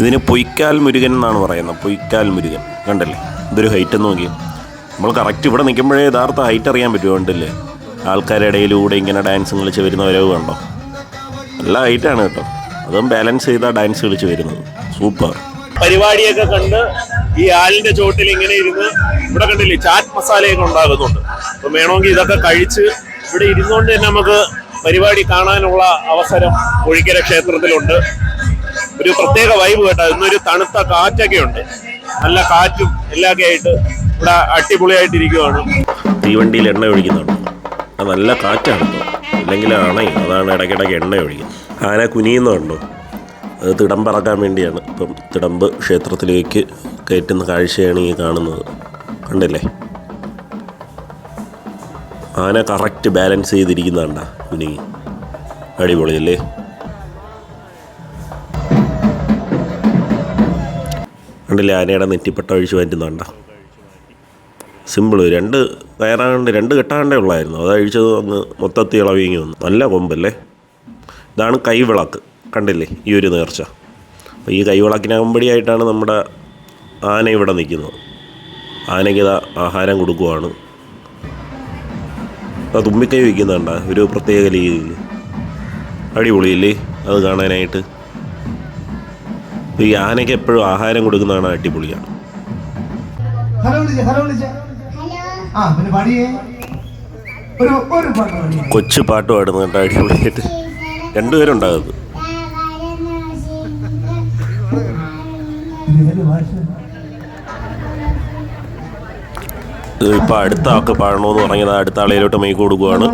ഇതിന് പൊയ്ക്കാൽ മുരുകൻ എന്നാണ് പറയുന്നത്. പൊയ്ക്കാൽ മുരുകൻ. കണ്ടല്ലേ? ഇതൊരു ഹൈറ്റ് നോക്കി നമ്മൾ കറക്റ്റ് ഇവിടെ നിൽക്കുമ്പോഴേ യഥാർത്ഥ ഹൈറ്റ് അറിയാൻ പറ്റുമോ? കണ്ടില്ലേ? ആൾക്കാരുടെ ഇടയിലൂടെ ഇങ്ങനെ ഡാൻസ് കളിച്ച് വരുന്ന വരവ് കണ്ടോ? നല്ല ഹൈറ്റാണ് കേട്ടോ. അതും ബാലൻസ് ചെയ്താൽ ഡാൻസ് കളിച്ച് വരുന്നത്. സൂപ്പർ പരിപാടിയൊക്കെ കണ്ട് ഈ ആലിന്റെ ചോട്ടിൽ ഇങ്ങനെ ഇരുന്ന് ഇവിടെ കണ്ടില്ലേ ചാറ്റ് മസാലയൊക്കെ ഉണ്ടാകുന്നുണ്ട്. അപ്പൊ വേണമെങ്കിൽ ഇതൊക്കെ കഴിച്ച് ഇവിടെ ഇരുന്നുകൊണ്ട് തന്നെ നമുക്ക് പരിപാടി കാണാനുള്ള അവസരം ഒഴിക്കര ക്ഷേത്രത്തിലുണ്ട്. ഒരു പ്രത്യേക വൈബ് കേട്ടോ. ഇന്നൊരു തണുത്ത കാറ്റൊക്കെ ഉണ്ട്. നല്ല കാറ്റും എല്ലാമൊക്കെ ആയിട്ട് ഇവിടെ അടിപൊളിയായിട്ടിരിക്കുവാണ്. തീവണ്ടിയിൽ എണ്ണ ഒഴിക്കുന്നുണ്ട്. അത് നല്ല കാറ്റാണ് അല്ലെങ്കിൽ അണയും അതാണ് ഇടയ്ക്കിടയ്ക്ക് എണ്ണ ഒഴിക്കുന്നത് ആന കുനിയുന്നുണ്ടോ. അത് തിടമ്പറക്കാൻ വേണ്ടിയാണ്. ഇപ്പം തിടമ്പ് ക്ഷേത്രത്തിലേക്ക് കയറ്റുന്ന കാഴ്ചയാണ് ഈ കാണുന്നത്. കണ്ടില്ലേ? ആന കറക്റ്റ് ബാലൻസ് ചെയ്തിരിക്കുന്നതാണ്ടാ കുനിങ്ങി അടിപൊളിയല്ലേ? കണ്ടില്ലേ ആനയുടെ നെറ്റിപ്പട്ട ഒഴിച്ച് മാറ്റുന്നുണ്ട? സിമ്പിൾ രണ്ട് കയറാണ്ട് രണ്ട് കെട്ടാണ്ടേ ഉള്ളായിരുന്നു. അത് അഴിച്ചത് അങ്ങ് മൊത്തത്തിൽ ഇളവിങ്ങി വന്നു. നല്ല കൊമ്പല്ലേ? ഇതാണ് കൈവിളക്ക്. കണ്ടില്ലേ? ഈ ഒരു നേർച്ച. അപ്പോൾ ഈ കൈവിളക്കിനകമ്പടിയായിട്ടാണ് നമ്മുടെ ആന ഇവിടെ നിൽക്കുന്നത്. ആനയ്ക്ക് ആഹാരം കൊടുക്കുവാണ്. അത് തുമ്പിക്കൈ വയ്ക്കുന്നുണ്ട. ഒരു പ്രത്യേക രീതിയിൽ അടിപൊളിയില്ലേ? അത് കാണാനായിട്ട്. ഈ ആനയ്ക്ക് എപ്പോഴും ആഹാരം കൊടുക്കുന്നതാണ് അടിപൊളിയാണ്. കൊച്ചു വിളിച്ചേ ഹലോ ആ പിന്നെ പാടിയേ. ഒരു ഒരു പാട്ട് പാടുന്നു പാടുന്നുണ്ട് അടിപൊളിയായിട്ട്. രണ്ടുപേരുണ്ടാകുന്നത്. ഇപ്പൊ അടുത്ത ആൾക്ക് പാടണമെന്ന് പറഞ്ഞത് അടുത്ത ആളിലോട്ട് മൈക്ക് കൊടുക്കുവാണ്.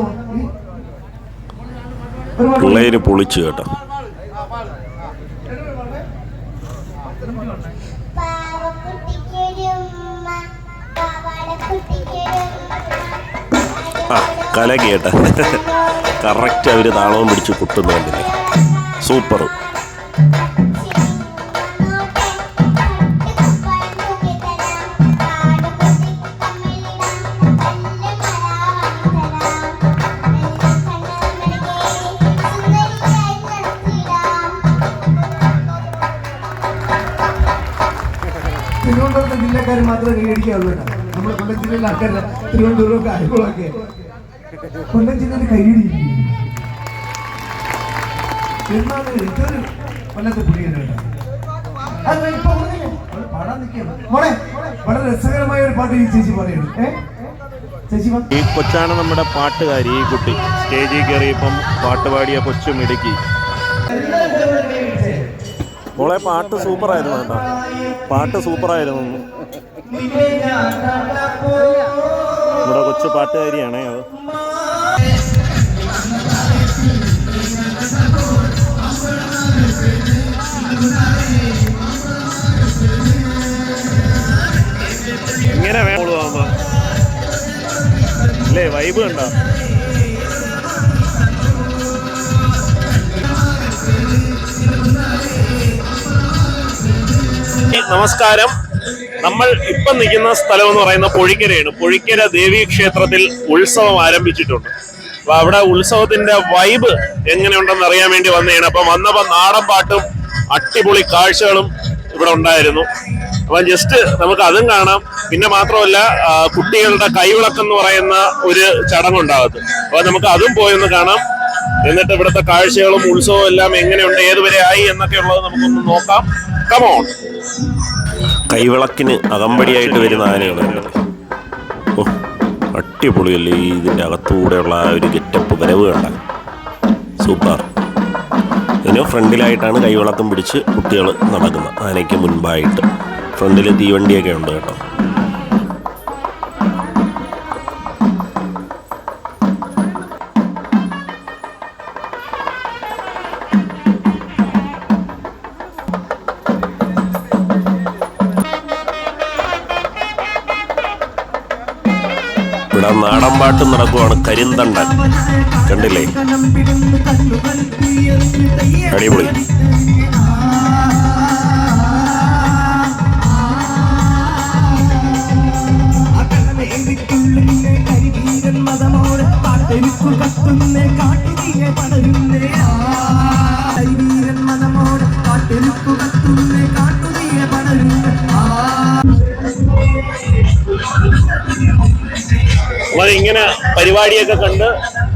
പിള്ളേര് പൊളിച്ചു കേട്ടോ. കേട്ടോ കറക്റ്റ് അവർ താളവും പിടിച്ച് കുട്ടുന്നുണ്ടല്ലേ സൂപ്പർ തിരുവനന്തപുരത്തെ ജില്ലക്കാർ മാത്രമേ കൈയടിക്കാവുള്ളൂ കേട്ടോ. നമ്മുടെ കൊല്ലം ജില്ലയിലെ ആൾക്കാർ കാര്യങ്ങളൊക്കെ കൊല്ലം ജില്ലയിൽ കൈയിടി എന്നാണ് ഇതൊരു കൊല്ലത്തെ പുള്ളിയാണ് കേട്ടോ വളരെ രസകരമായ ഒരു പാട്ട് ഈ ചേച്ചി പറയുന്നു. ഈ കൊച്ചാണ് നമ്മുടെ പാട്ടുകാരി ഈ കുട്ടി. സ്റ്റേജിൽ കയറിയപ്പം പാട്ട് പാടിയ കൊച്ചു മിടുക്കി മോളെ പാട്ട് സൂപ്പറായിരുന്നു കേട്ടോ. പാട്ട് സൂപ്പറായിരുന്നു. നമ്മുടെ കൊച്ചു പാട്ടുകാരിയാണേ അത്. ആവുമ്പോ അല്ലേ വൈബ് കണ്ടോ? നമസ്കാരം. നമ്മൾ ഇപ്പം നിൽക്കുന്ന സ്ഥലം എന്ന് പറയുന്ന പൊഴിക്കരയാണ്. പൊഴിക്കര ദേവീ ക്ഷേത്രത്തിൽ ഉത്സവം ആരംഭിച്ചിട്ടുണ്ട്. അപ്പൊ അവിടെ ഉത്സവത്തിന്റെ വൈബ് എങ്ങനെയുണ്ടെന്ന് അറിയാൻ വേണ്ടി വന്നതാണ്. അപ്പൊ വന്നപ്പോ നാടൻ പാട്ടും അടിപൊളി കാഴ്ചകളും ഇവിടെ ഉണ്ടായിരുന്നു. അപ്പം ജസ്റ്റ് നമുക്ക് അതും കാണാം. പിന്നെ മാത്രമല്ല കുട്ടികളുടെ കൈവിളക്കം എന്ന് പറയുന്ന ഒരു ചടങ്ങുണ്ടാകത്ത്. അപ്പം നമുക്ക് അതും പോയൊന്ന് കാണാം. എന്നിട്ട് ഇവിടുത്തെ കാഴ്ചകളും ഉത്സവവും എല്ലാം എങ്ങനെയുണ്ട് ഏതുവരെ ആയി എന്നൊക്കെ ഉള്ളത് നമുക്കൊന്ന് നോക്കാം. കമോൺ കൈവിളക്കിന് അകമ്പടിയായിട്ട് വരുന്ന ആനകളാണ് ഓ അടിപൊളിയല്ലേ ഇതിന്റെ അകത്തൂടെയുള്ള ആ ഒരു ഗെറ്റപ്പ് വരവ് കണ്ട. സൂപ്പർ ഇതിന് ഫ്രണ്ടിലായിട്ടാണ് കൈവളത്തം പിടിച്ച് കുട്ടികൾ നടക്കുന്നത്. ആനയ്ക്ക് മുൻപായിട്ട്. ഫ്രണ്ടിൽ തീവണ്ടിയൊക്കെ ഉണ്ട് കേട്ടോ. നാടൻ പാട്ട് നടക്കുവാണ് കരിന്തണ്ടൻ. കണ്ടില്ലേ? അടിപൊളി. കത്തുന്നേ കാട്ടുതീയെ പടരുന്നേ കരിവീരൻ നമ്മൾ ഇങ്ങനെ പരിപാടിയൊക്കെ കണ്ട്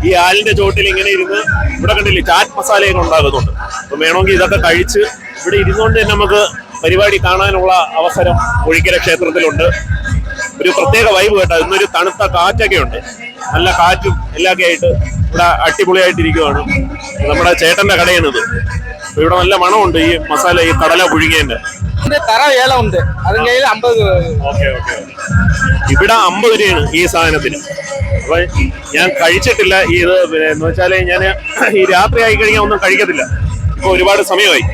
ഈ ആലിന്റെ ചോട്ടിൽ ഇങ്ങനെ ഇരുന്ന് ഇവിടെ കണ്ടില്ലേ ചാറ്റ് മസാലയൊക്കെ ഉണ്ടാകുന്നുണ്ട്. അപ്പൊ വേണമെങ്കിൽ ഇതൊക്കെ കഴിച്ച് ഇവിടെ ഇരുന്നുകൊണ്ട് തന്നെ നമുക്ക് പരിപാടി കാണാനുള്ള അവസരം ഒഴിക്കര ക്ഷേത്രത്തിലുണ്ട്. ഒരു പ്രത്യേക വൈബ് കേട്ടോ. ഇന്നൊരു തണുത്ത കാറ്റൊക്കെ ഉണ്ട്. നല്ല കാറ്റും എല്ലാമൊക്കെ ആയിട്ട് ഇവിടെ അടിപൊളിയായിട്ടിരിക്കുവാണ്. നമ്മുടെ ചേട്ടന്റെ കടയാണിത്. അപ്പൊ ഇവിടെ നല്ല മണമുണ്ട് ഈ മസാല ഈ കടല പുഴുങ്ങിയതിന്റെ. തറ വേല ഉണ്ട് അതിന്റെ കയ്യിൽ അമ്പത് ഓക്കെ ഓക്കെ. ഇവിടെ അമ്പത് രൂപയാണ് ഈ സാധനത്തിന്. അപ്പൊ ഞാൻ കഴിച്ചിട്ടില്ല ഈ ഇത് പിന്നെ എന്ന് വെച്ചാൽ ഞാൻ ഈ രാത്രി ആയി കഴിഞ്ഞാൽ ഒന്നും കഴിക്കത്തില്ല. ഇപ്പൊ ഒരുപാട് സമയമായി.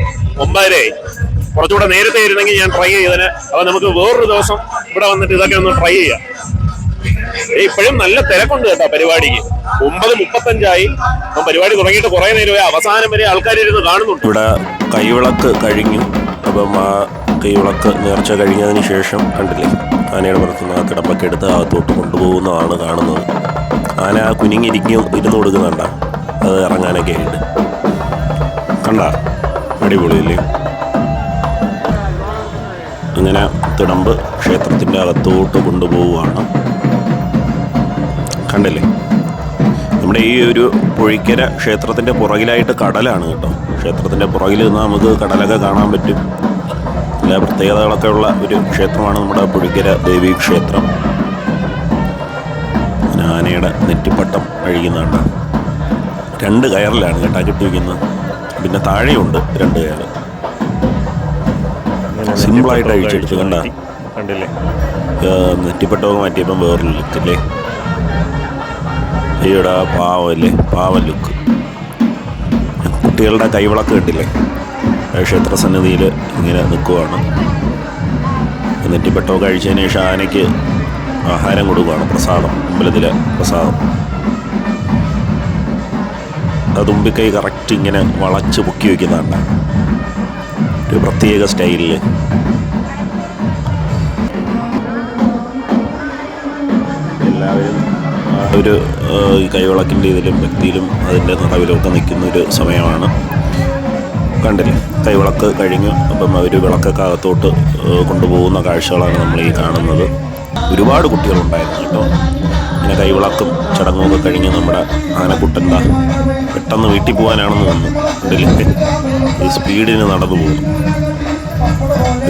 ഒമ്പതരയായി കുറച്ചുകൂടെ നേരത്തെ ആയിരുന്നെങ്കിൽ ഞാൻ ട്രൈ ചെയ്തതിന് അപ്പൊ നമുക്ക് വേറൊരു ദിവസം ഇവിടെ വന്നിട്ട് ഇതൊക്കെ ഒന്ന് ട്രൈ ചെയ്യാം. ഇപ്പോഴും നല്ല തിരക്കുണ്ട് കേട്ടോ പരിപാടിക്ക്. ഒമ്പത് മുപ്പത്തഞ്ചായി. പരിപാടി തുടങ്ങിയിട്ട് കുറെ നേരമായി അവസാനം വരെ ആൾക്കാർ ഇരുന്ന് കാണുന്നുണ്ട്. ഇവിടെ കൈവിളക്ക് കഴിഞ്ഞു. അപ്പം ആ കൈവിളക്ക് നേർച്ച കഴിഞ്ഞതിന് ശേഷം കണ്ടില്ലേ? ആനയുടെ പുറത്തുനിന്ന് കിടപ്പൊക്കെ എടുത്ത് അകത്തോട്ട് കൊണ്ടുപോകുന്നതാണ് കാണുന്നത്. ആന ആ കുനിങ്ങിരിക്കും ഇരുന്ന് കൊടുക്കുന്നുണ്ട അത് ഇറങ്ങാനൊക്കെ ആയിട്ട്. കണ്ട? അടിപൊളിയില്ലേ? അങ്ങനെ തിടമ്പ് ക്ഷേത്രത്തിന്റെ അകത്തോട്ട് കൊണ്ടുപോവുകയാണ്. കണ്ടില്ലേ? നമ്മുടെ ഈ ഒരു പുഴിക്കര ക്ഷേത്രത്തിന്റെ പുറകിലായിട്ട് കടലാണ് കേട്ടോ. ക്ഷേത്രത്തിന്റെ പുറകിൽ നിന്ന് നമുക്ക് കടലൊക്കെ കാണാൻ പറ്റും. എല്ലാ പ്രത്യേകതകളൊക്കെ ഉള്ള ഒരു ക്ഷേത്രമാണ് നമ്മുടെ പുഴിക്കര ദേവീ ക്ഷേത്രം. ആനയുടെ നെറ്റിപ്പട്ടം അഴിക്കുന്നുണ്ട്. രണ്ട് കയറിലാണ് കേട്ടാ കെട്ടിവെക്കുന്നത് പിന്നെ താഴെയുണ്ട് രണ്ട് കയറ്. സിമ്പിളായിട്ട് അഴിച്ചെടുത്ത് കണ്ട കണ്ടില്ലേ? നെറ്റിപ്പട്ടമൊക്കെ മാറ്റിയപ്പം വേറൊരു ലുക്കല്ലേ അയ്യോടാ പാവല്ലേ പാവ ലുക്ക് കുട്ടികളുടെ കൈവിളക്ക് കണ്ടില്ലേ? ക്ഷേത്ര സന്നിധിയിൽ ഇങ്ങനെ നിൽക്കുവാണ്. പെട്ടോ കഴിച്ചതിന് ശേഷം ആനയ്ക്ക് ആഹാരം കൊടുക്കുകയാണ് പ്രസാദം അമ്പലത്തിലെ പ്രസാദം. അതുമ്പിക്കൈ തുമ്പിക്കൈ കറക്റ്റ് ഇങ്ങനെ വളച്ച് പൊക്കി വയ്ക്കുന്നതാണ്. ഒരു പ്രത്യേക സ്റ്റൈലിൽ. എല്ലാവരും ഒരു കൈവിളക്കിന്റെ ഇതിലും വ്യക്തിയിലും അതിന്റെ നിറവിലൊക്കെ നിൽക്കുന്ന ഒരു സമയമാണ്. കണ്ടില്ലേ? കൈവിളക്ക് കഴിഞ്ഞു. അപ്പം അവർ വിളക്കൊക്കെ അകത്തോട്ട് കൊണ്ടുപോകുന്ന കാഴ്ചകളാണ് നമ്മൾ ഈ കാണുന്നത്. ഒരുപാട് കുട്ടികളുണ്ടായിരുന്നു കേട്ടോ. ഇങ്ങനെ കൈവിളക്കും ചടങ്ങും ഒക്കെ കഴിഞ്ഞ്. നമ്മുടെ ആനക്കുട്ടന്റെ പെട്ടെന്ന് വീട്ടിൽ പോകാനാണെന്ന് തോന്നുന്നു. കണ്ടില്ലേ? ഈ സ്പീഡിന് നടന്നു പോകുന്നു.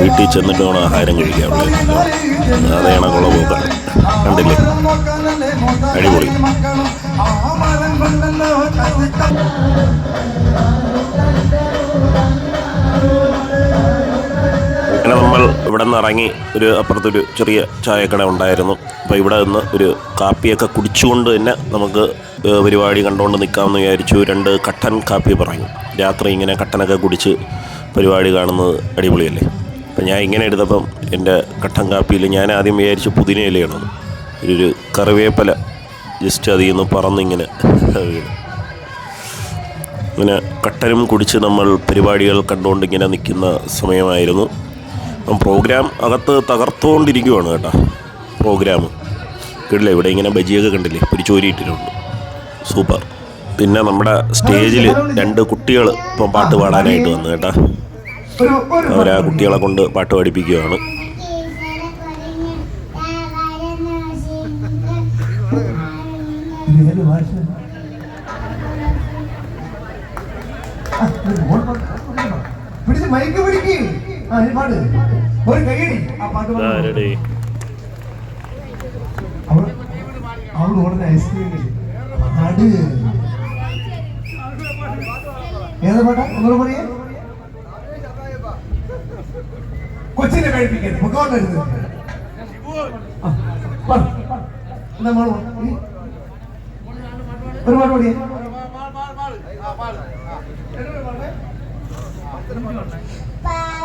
വീട്ടിൽ ചെന്നിട്ട് വേണം ആഹാരം കഴിക്കാൻ അതേ കണക്കുള്ള പോക്കാണ്. കണ്ടില്ലേ? അടിപൊളി. നമ്മൾ ഇവിടെ നിന്ന് ഇറങ്ങി ഒരു അപ്പുറത്തൊരു ചെറിയ ചായക്കട ഉണ്ടായിരുന്നു. അപ്പോൾ ഇവിടെ നിന്ന് ഒരു കാപ്പിയൊക്കെ കുടിച്ചുകൊണ്ട് തന്നെ നമുക്ക് പരിപാടി കണ്ടുകൊണ്ട് നിൽക്കാമെന്ന് വിചാരിച്ചു. രണ്ട് കട്ടൻ കാപ്പി പറഞ്ഞു. രാത്രി ഇങ്ങനെ കട്ടനൊക്കെ കുടിച്ച് പരിപാടി കാണുന്നത് അടിപൊളിയല്ലേ? അപ്പം ഞാൻ ഇങ്ങനെ എടുത്തപ്പം എന്റെ കട്ടൻ കാപ്പിയിൽ ഞാൻ ആദ്യം വിചാരിച്ച് ഇലയാണ് ഒരു കറിവേപ്പില ജസ്റ്റ് അതിൽ നിന്ന് പറന്നിങ്ങനെ വീണ്. ഇങ്ങനെ കട്ടനും കുടിച്ച് നമ്മൾ പരിപാടികൾ കണ്ടുകൊണ്ട് ഇങ്ങനെ നിൽക്കുന്ന സമയമായിരുന്നു. പ്രോഗ്രാം അകത്ത് തകർത്തുകൊണ്ടിരിക്കുവാണ് കേട്ടോ. പ്രോഗ്രാം കണ്ടില്ലേ ഇവിടെ ഇങ്ങനെ ബജിയൊക്കെ കണ്ടില്ലേ? പിരിച്ചോരി ഇട്ടിട്ടുണ്ട് സൂപ്പർ പിന്നെ നമ്മുടെ സ്റ്റേജിൽ രണ്ട് കുട്ടികൾ ഇപ്പം പാട്ട് പാടാനായിട്ട് വന്നു കേട്ടോ. ആ കുട്ടികളെ കൊണ്ട് പാട്ട് പാടിപ്പിക്കുകയാണ്. പിടിച്ച് മൈക്ക് പിടിക്ക്. ഒരു കൈയടി. ആ പാട്ട് പാട്. അവൾ അവൾ ഉടനെ ഐസ്ക്രീം പാട്. ഏതാ പാട്ടാ? ഒന്നുകൂടെ പറയേ കൊച്ചിനെ കഴിപ്പിക്കരുത്. പൊക്കോണ്ടരുത്. ഒരു പാട്ട് പാടിയേ?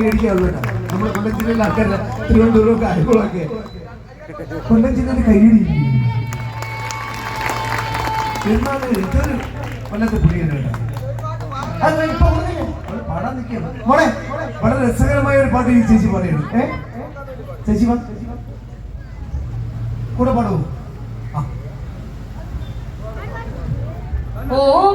കൈയടിക്കാവുള്ളൂ കേട്ടോ നമ്മുടെ കൊല്ലം ജില്ലയിലെ ആൾക്കാരെ തിരുവനന്തപുരമൊക്കെ ഒക്കെ ആലപ്പുഴയൊക്കെ കൊല്ലം ജില്ലയിൽ കൈയടി എന്നാൽ ഇതൊരു കൊല്ലത്തെ പുള്ളിയാണ് കേട്ടോ. അത് ഇപ്പൊ പാടാൻ നിൽക്കുകയാണ്. വളരെ രസകരമായ ഒരു പാട്ട് ഈ ചേച്ചി പറയുന്നു. ഏ? ചേച്ചി കൂടെ പാടൂ ഓം